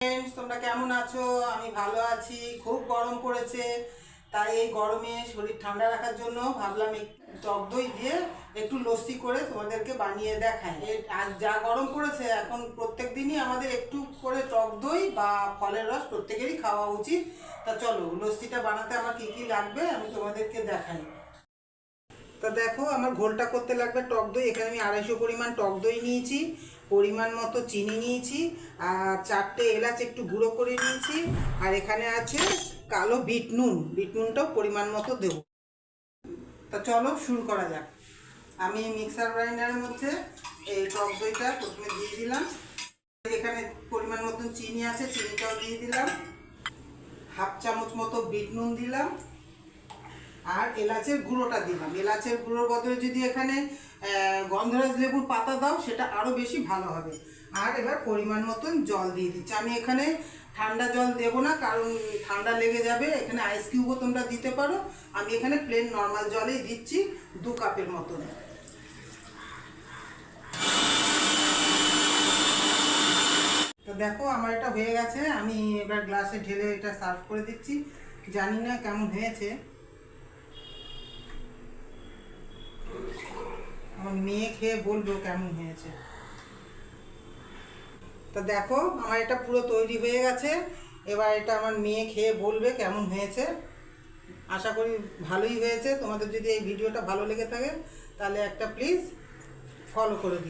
Friends তোমরা কেমন আছো? আমি ভালো আছি। খুব গরম পড়েছে। তাই এই গরমে শরীর ঠান্ডা রাখার জন্য ভাবলাম টক দই দিয়ে একটু লস্যি করে তোমাদেরকে বানিয়ে দেখাই। আর যা গরম পড়েছে, এখন প্রত্যেক দিনই আমাদের একটু করে টক দই বা ফলের রস প্রত্যেকেরই খাওয়া উচিত। তা চলো, লস্যিটা বানাতে আমার কী কী লাগবে আমি তোমাদেরকে দেখাই। তা দেখো, আমার ঘোলটা করতে লাগবে টক দই। এখানে আমি আড়াইশো পরিমাণ টক দই নিয়েছি, পরিমাণ মতো চিনি নিয়েছি, আর চারটে এলাচ একটু গুঁড়ো করে নিয়েছি, আর এখানে আছে কালো বিট নুন। বিট নুনটাও পরিমাণ মতো দেবো। তা চলো শুরু করা যাক। আমি মিক্সার গ্রাইন্ডারের মধ্যে এই টক দইটা প্রথমে দিয়ে দিলাম। এখানে পরিমাণ মতন চিনি আছে, চিনিটাও দিয়ে দিলাম। হাফ চামচ মতো বিট নুন দিলাম। আর এলাচের গুঁড়োটা দিলাম। এলাচের গুঁড়োর বদলে যদি এখানে গন্ধরাজ লেবুর পাতা দাও, সেটা আরও বেশি ভালো হবে। আর এবার পরিমাণ মতন জল দিয়ে দিচ্ছি। আমি এখানে ঠান্ডা জল দেবো না, কারণ ঠান্ডা লেগে যাবে। এখানে আইস কিউবও তোমরা দিতে পারো। আমি এখানে প্লেন নর্মাল জলেই দিচ্ছি দু কাপের মতন। তো দেখো, আমার এটা হয়ে গেছে। আমি এবার গ্লাসে ঢেলে এটা সার্ভ করে দিচ্ছি। জানি না কেমন হয়েছে আমার মেয়ে খেয়ে বলব কেমন হয়েছে। তা দেখো, আমার এটা পুরো তৈরি হয়ে গেছে। এবার এটা আমার মেয়ে খেয়ে বলবে কেমন হয়েছে। আশা করি ভালোই হয়েছে। তোমাদের যদি এই ভিডিওটা ভালো লেগে থাকে, তাহলে একটা প্লিজ ফলো করে দিও।